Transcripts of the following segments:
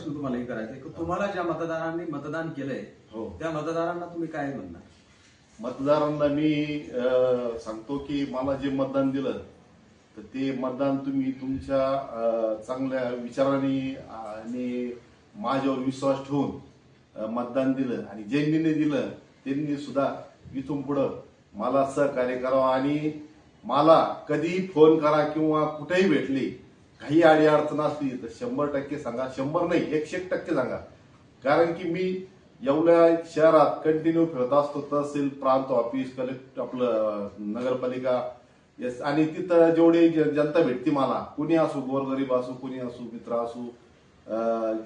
प्रश्न तुम्हाला हे करायचा आहे. की तुम्हाला ज्या मतदारांनी मतदान केलंय हो. त्या मतदारांना तुम्ही काय म्हणणार? मतदारांना मी अ, सांगतो की मला जे मतदान दिलं तर ते मतदान तुम्ही तुमच्या अ, चांगल्या विचारांनी आणि माझ्यावर विश्वास ठेवून अ, मतदान दिलं. आणि ज्यांनी दिलं त्यांनी सुद्धा इथून पुढं मला सहकार्य करावं. आणि मला कधीही फोन करा किंवा कुठेही भेटली काही आडी अडचण असली तर शंभर टक्के सांगा. शंभर नाही एकशे एक टक्के सांगा. कारण की मी एवढ्या शहरात कंटिन्यू फिरत असतो तहसील प्रांत ऑफिस कलेक्ट आपलं नगरपालिका येस आणि तिथं जेवढी जनता भेटते मला कुणी असू गोरगरीब असू कुणी असू मित्र असू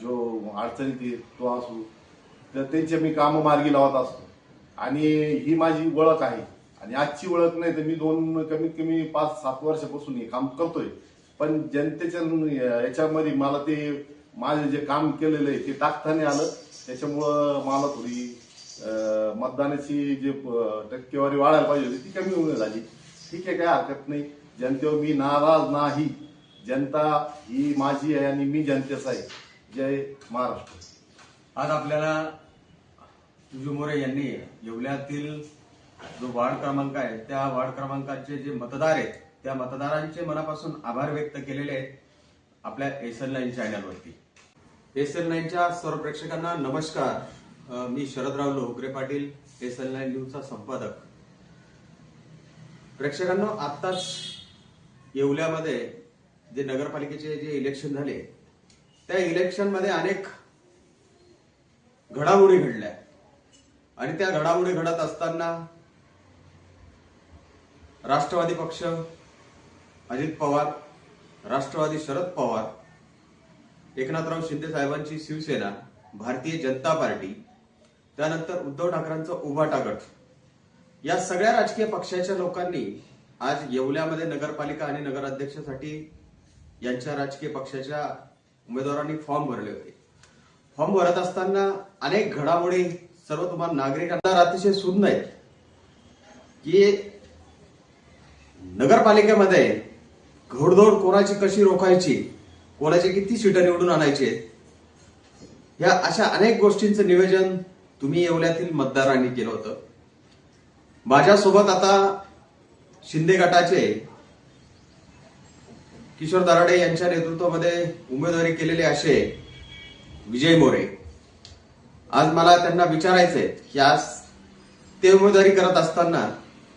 जो अडचणीत तो असू तर त्यांचे मी कामं मार्गी लावत असतो. आणि ही माझी ओळख आहे. आणि आजची ओळख नाही तर मी दोन कमीत कमी पाच सात वर्षापासून हे काम करतोय. पण जनतेच्या याच्यामध्ये मला ते माझे जे काम केलेलं आहे ते टाकताना आलं. त्याच्यामुळं मला थोडी मतदानाची जे टक्केवारी वाढायला पाहिजे होती ती कमी होऊन झाली ठीक आहे काय हरकत नाही. जनतेवर मी नाराज नाही. जनता ही माझी आहे आणि मी जनतेचा आहे. जय महाराष्ट्र. आज आपल्याला तुझू मोरे यांनी येवल्यातील जो वार्ड क्रमांक आहे त्या वार्ड क्रमांकाचे जे मतदार आहेत त्या मतदारांचे मनापासून आभार व्यक्त केलेले आहेत आपल्या एस एल नाईन चॅनलवरती. एस एल नाईनच्या सर्व प्रेक्षकांना नमस्कार. मी Sharadrao Lohkare Patil S L nine न्यूजचा संपादक. प्रेक्षकांना आत्ताच येवल्यामध्ये जे नगरपालिकेचे जे इलेक्शन झाले त्या इलेक्शनमध्ये अनेक घडामोडी घडल्या. आणि त्या घडामोडी घडत असताना राष्ट्रवादी पक्ष अजित पवार राष्ट्रवादी शरद पवार एकनाथराव शिंदे साहेबांची शिवसेना भारतीय जनता पार्टी त्यानंतर उद्धव ठाकरेंचा उभाटा गट या सगळ्या राजकीय पक्षाच्या लोकांनी आज येवल्यामध्ये नगरपालिका आणि नगराध्यक्षासाठी यांच्या राजकीय पक्षाच्या उमेदवारांनी फॉर्म भरले होते. फॉर्म भरत असताना अनेक घडामोडी सर्व तुम्हाला नागरिकांना अतिशय सुंद आहेत. की नगरपालिकेमध्ये घोडदौड कोणाची कशी रोखायची? कोणाचे किती सीटं निवडून आणायचे? या अशा अनेक गोष्टींचं नियोजन तुम्ही येवल्यातील मतदारांनी केलं होतं. माझ्यासोबत आता शिंदे गटाचे किशोर दराडे यांच्या नेतृत्वामध्ये उमेदवारी केलेले असे विजय मोरे. आज मला त्यांना विचारायचंय की आज ते उमेदवारी करत असताना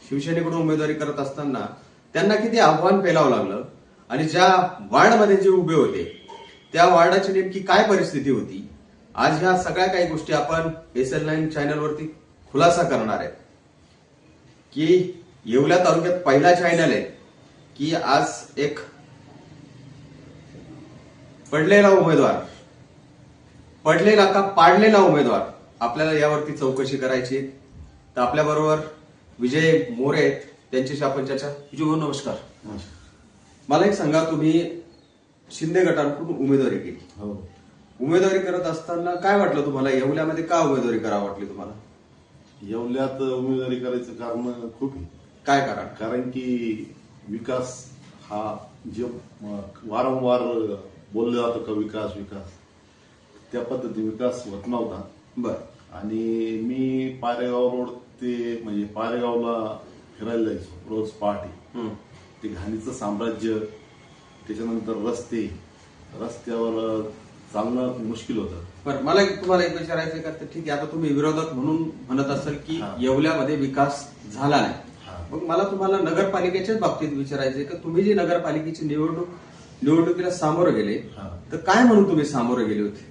शिवसेनेकडून उमेदवारी करत असताना त्यांना किती आव्हान पेलावं लागलं. आणि ज्या वार्डमध्ये जे उभे होते त्या वार्डाची नेमकी काय परिस्थिती होती? आज ह्या सगळ्या काही गोष्टी आपण एस एल नाईन चॅनलवरती खुलासा करणार आहे. की येवल्या तालुक्यात पहिला चॅनल आहे की आज एक पडलेला उमेदवार पडलेला का पाडलेला उमेदवार आपल्याला यावरती चौकशी करायची तर आपल्याबरोबर विजय मोरे आहेत. त्यांच्याशी आपण चर्चा. भाऊ नमस्कार. मला एक सांगा तुम्ही शिंदे गटांकडून उमेदवारी केली. हो. उमेदवारी करत असताना काय वाटलं तुम्हाला? येवल्यामध्ये का उमेदवारी करावं वाटली तुम्हाला? येवल्यात उमेदवारी करायचं कारण खूप आहे. काय कारण? कारण की विकास हा जे वारंवार बोललं जातं का विकास विकास त्या पद्धती विकास होत नव्हता. बर. आणि मी पारेगाव रोड ते म्हणजे पारेगावला फिरायला जायचो रोज पहाटे ते घाणीचं साम्राज्य त्याच्यानंतर रस्ते. रस्त्यावर चालणं मुश्किल होतं. बर मला एक तुम्हाला एक विचारायचं का? तर ठीक आहे आता तुम्ही विरोधक म्हणून म्हणत असाल की हा. येवल्यामध्ये विकास झाला हा. नाही मग मला तुम्हाला नगरपालिकेच्याच बाबतीत विचारायचंय की? तुम्ही जी नगरपालिकेची निवडणूक निवडणुकीला सामोरं गेले हा. तर काय म्हणून तुम्ही सामोरे गेले होते?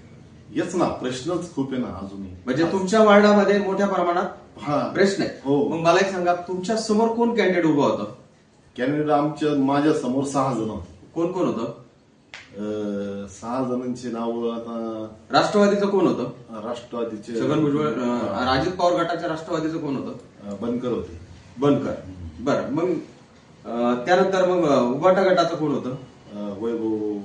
येच ना प्रश्नच खूप आहे ना अजूनही. म्हणजे तुमच्या वार्डामध्ये मोठ्या प्रमाणात हा प्रश्न आहे. हो. मग मला एक सांगा तुमच्यासमोर कोण कॅन्डिडेट उभं होतं? कॅनडा आमच्या माझ्यासमोर सहा जण होते. कोण कोण होतं? अं, सहा जणांची नावं आता राष्ट्रवादीचं कोण होतं? राष्ट्रवादीचे छगन भुजबळ अं, अजित पवार गटाच्या राष्ट्रवादीचं कोण होतं? अं, बनकर होते. बनकर. बर मग अं, त्यानंतर मग अं, उबाटा गटाचं कोण होतं? अं, वैभव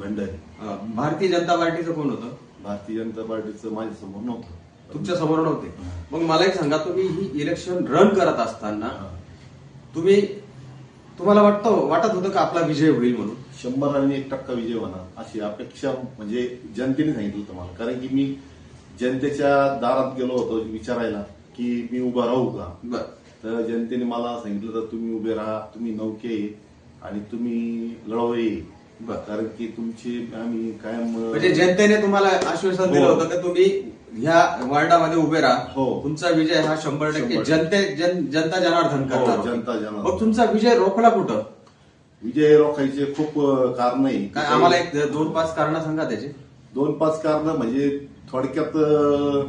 भंडारी. अं, भारतीय जनता पार्टीचं कोण होतं? भारतीय जनता पार्टीचं माझ्यासमोर नव्हतं. तुमच्यासमोर नव्हते. मग मला एक सांगा तुम्ही ही इलेक्शन रन करत असताना. तुम्ही तुम्हाला वाटतं वाटत होतं का आपला विजय होईल म्हणून? शंभर आणि एक टक्का विजय होणार अशी अपेक्षा म्हणजे जनतेने सांगितलं होतं मला. कारण की मी जनतेच्या दारात गेलो होतो विचारायला की मी उभा राहू का? बर. तर जनतेने मला सांगितलं तर तुम्ही उभे राहा तुम्ही नौके आणि तुम्ही लढवये बर. कारण की तुमची आम्ही कायम म्हणजे जनतेने तुम्हाला आश्वासन दिलं हो. होतं की तुम्ही ह्या वार्डामध्ये उभे राहा हो. तुमचा विजय हा शंभर टक्के शंभर. जनते जन जनता जनार्दन हो, करणार होते. जनता जनार्दन. मग तुमचा विजय रोखला कुठं विजय रोखायचे खूप कारण आहे काय आम्हाला एक दोन पाच कारण सांगा त्याची दोन पाच कारण म्हणजे थोडक्यात अं,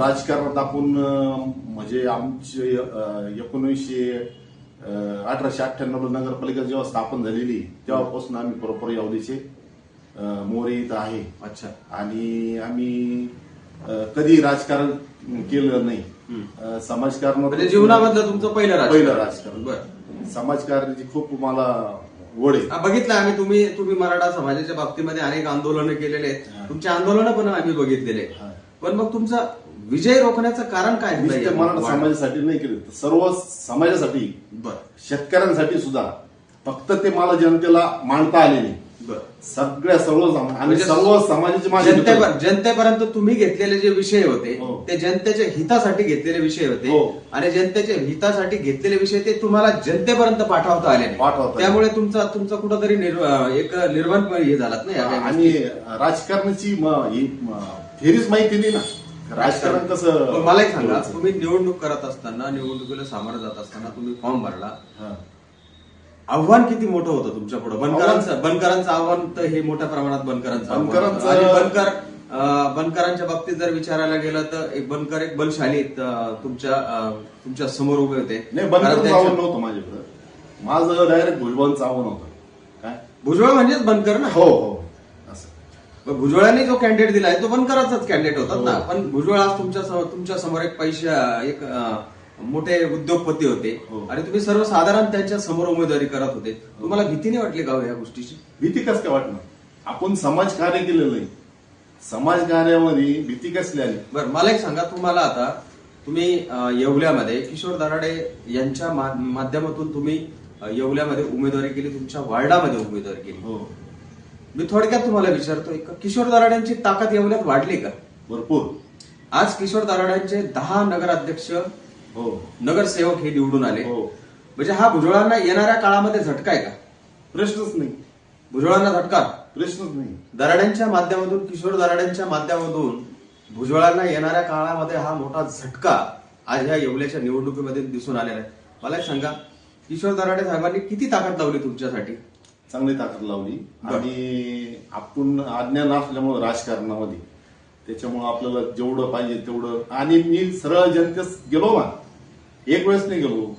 राजकारणात आपण अं, म्हणजे आमचे अं, एकोणीसशे अठराशे अठ्ठ्याण्णव नगरपालिका जेव्हा स्थापन झालेली तेव्हापासून आम्ही बरोबर यावलीचे अं, मोरे इथं आहे. अच्छा. आणि आम्ही कधी राजकारण केलं नाही. समाजकारण म्हणजे जीवनामधलं तुमचं पहिलं राजकारण. पहिलं राजकारण. बरं. समाजकारणाची खूप मला ओढ आहे. बघितलं आम्ही तुम्ही तुम्ही मराठा समाजाच्या बाबतीमध्ये अनेक आंदोलनं केलेले आहेत. तुमची आंदोलनं पण आम्ही बघितलेले. पण मग तुमचा विजय रोखण्याचं कारण काय नुसते झालं? मराठा समाजासाठी नाही केले सर्व समाजासाठी बर शेतकऱ्यांसाठी सुद्धा फक्त ते मला जनतेला मांडता आले नाही बर सगळ्या सर्व आणि म्हणजे सर्व समाजाचे जनतेपर्यंत तुम्ही घेतलेले जे विषय होते हो. ते जनतेच्या हितासाठी घेतलेले विषय होते हो. आणि जनतेच्या हितासाठी घेतलेले विषय ते तुम्हाला जनतेपर्यंत पाठवता आले नाही. पाठवता. त्यामुळे तुमचा तुमचा कुठंतरी एक निर्वण हे झालात ना या काही आणि. राजकारणाची म- म- फेरीच माहिती नाही ना राजकारण कसं मला एक सांगा तुम्ही निवडणूक करत असताना निवडणुकीला सामोरं जात असताना तुम्ही फॉर्म भरला. हा. आव्हान किती मोठं होतं तुमच्यापुढे? बनकरांचं बनकरांचं आव्हान तर हे मोठ्या प्रमाणात बनकरांचं बनकर बनकरांच्या बाबतीत जर विचारायला गेलं तर एक बनकर एक बलशाली तुमच्या तुमच्यासमोर उभे होते. नाही कारण बनकरांचं त्यांच्या- आव्हान नव्हतं माझ्याकडं. माझं डायरेक्ट भुजबळांचं आव्हान होतं. काय? भुजबळ म्हणजेच बनकर ना? हो हो. भुजबळांनी जो कॅन्डिडेट दिलाय तो बनकरांचाच कॅन्डिडेट होतात ना. हो. पण भुजबळ आज तुमच्या तुमच्यासमोर एक पैशा एक मोठे उद्योगपती होते. हो. आणि तुम्ही सर्वसाधारण त्यांच्यासमोर उमेदवारी करत होते. तुम्हाला भीती नाही वाटली का हो या गोष्टीची? भीती कस काय वाटणार? आपण समाज कार्य केलेलं नाही समाज कार्यामध्ये भीती कसली आली? बरं मला एक सांगा तुम्हाला आता. तुम्ही येवल्यामध्ये किशोर दराडे यांच्या माध्यमातून तुम्ही येवल्यामध्ये उमेदवारी केली तुमच्या वार्डामध्ये उमेदवारी केली. हो. मी थोडक्यात तुम्हाला विचारतोय का? किशोर दराड्यांची ताकद येवल्यात वाढली का? भरपूर. आज किशोर दराड्यांचे दहा नगराध्यक्ष हो. नगरसेवक हे निवडून आले. हो. म्हणजे हा भुजबळांना येणाऱ्या काळामध्ये झटका आहे का? प्रश्नच नाही. भुजबळांना झटका? प्रश्नच नाही. दराड्यांच्या माध्यमातून किशोर दराड्यांच्या माध्यमातून भुजबळांना येणाऱ्या काळामध्ये हा मोठा झटका आज ह्या येवल्याच्या निवडणुकीमध्ये दिसून आलेला आहे. मला सांगा किशोर दराडे साहेबांनी किती ताकद लावली तुमच्यासाठी? चांगली ताकद लावली. आणि आपण अज्ञान असल्यामुळं राजकारणामध्ये त्याच्यामुळं आपल्याला जेवढं पाहिजे तेवढं. आणि मी सरळ जनतेस गेलो ना एक वेळेस नाही गेलो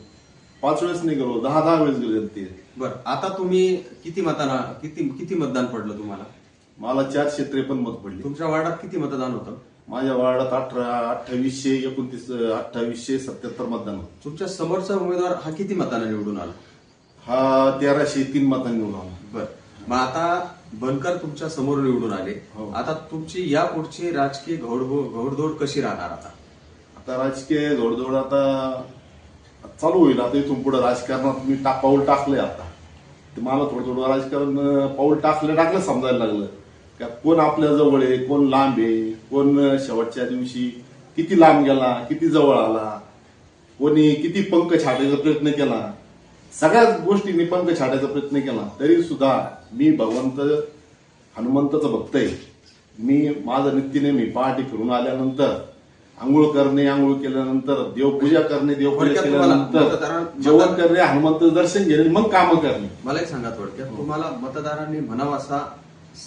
पाच वेळेस नाही गेलो दहा दहा वेळेस गेलो जनते. बरं. आता तुम्ही किती मताना किती किती मतदान पडलं तुम्हाला? मला चारशे त्रेपन्न मत पडली. तुमच्या वार्डात किती मतदान होतं? माझ्या वार्डात अठरा अठ्ठावीसशे एकोणतीस अठ्ठावीसशे सत्याहत्तर मतदान होतं. तुमच्या समोरचा उमेदवार हा किती मताने निवडून आला? हा तेराशे तीन मतांनी निवडून आला. बर. मग आता बनकर तुमच्यासमोर निवडून आले. हो. आता तुमची या पुढची राजकीय घोडबो- घोडदौड कशी राहणार आता? आता राजकीय जोडजोड आता चालू होईल. आता इथून पुढे राजकारणात मी पाऊल टाकलंय आता. ते मला थोडं थोडं राजकारण अं, पाऊल टाकलं टाकलं समजायला लागलं. का कोण आपल्या जवळ आहे कोण लांब आहे कोण अं, शेवटच्या दिवशी किती लांब गेला किती जवळ आला कोणी किती पंख छाटायचा प्रयत्न केला सगळ्याच गोष्टींनी पंख छाटायचा प्रयत्न केला तरी सुद्धा मी भगवंत हनुमंताचं भक्त आहे मी माझं नित्यनेमी पहाटे फिरून आल्यानंतर आंघोळ करणे आंघोळ केल्यानंतर देवपूजा करणे देवपूजा केल्यानंतर जेवण करणे हनुमंत दर्शन घेणे मग कामं करणे मला एक सांगा थोडक्यात तुम्हाला मतदारांनी म्हणावा असा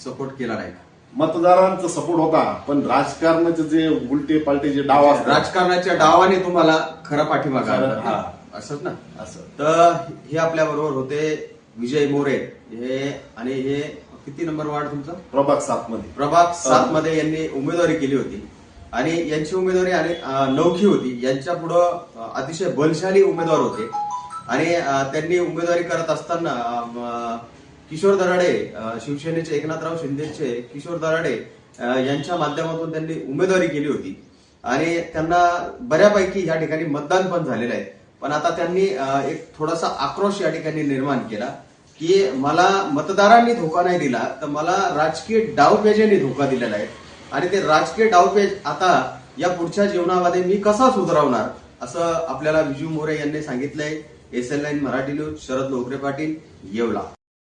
सपोर्ट केला नाही? मतदारांचा सपोर्ट होता पण राजकारणाचे जे उलटे पालटे जे डाव असतात राजकारणाच्या डावाने तुम्हाला खरा. हा. असंच ना असं. तर हे आपल्या बरोबर होते विजय मोरे. हे आणि हे किती नंबर वार्ड तुमचा? प्रभाग सात मध्ये प्रभाग सात मध्ये यांनी उमेदवारी केली होती. आणि यांची उमेदवारी आणि नौखी होती. यांच्या पुढं अतिशय बलशाली उमेदवार होते. आणि त्यांनी उमेदवारी करत असताना किशोर दराडे शिवसेनेचे एकनाथराव शिंदेचे किशोर दराडे यांच्या माध्यमातून त्यांनी उमेदवारी केली होती. आणि त्यांना बऱ्यापैकी या ठिकाणी मतदान पण झालेलं आहे. पण आता त्यांनी एक थोडासा आक्रोश या ठिकाणी निर्माण केला की मला मतदारांनी धोका नाही दिला तर मला राजकीय डावपेजांनी धोका दिलेला आहे. आणि ते राजकीय डावपेज आता या पुढच्या जीवनामध्ये मी कसा सुधारवणार असं आपल्याला विजू मोरे यांनी सांगितलंय. S L Marathi news Sharad Lokare Patil Yeola.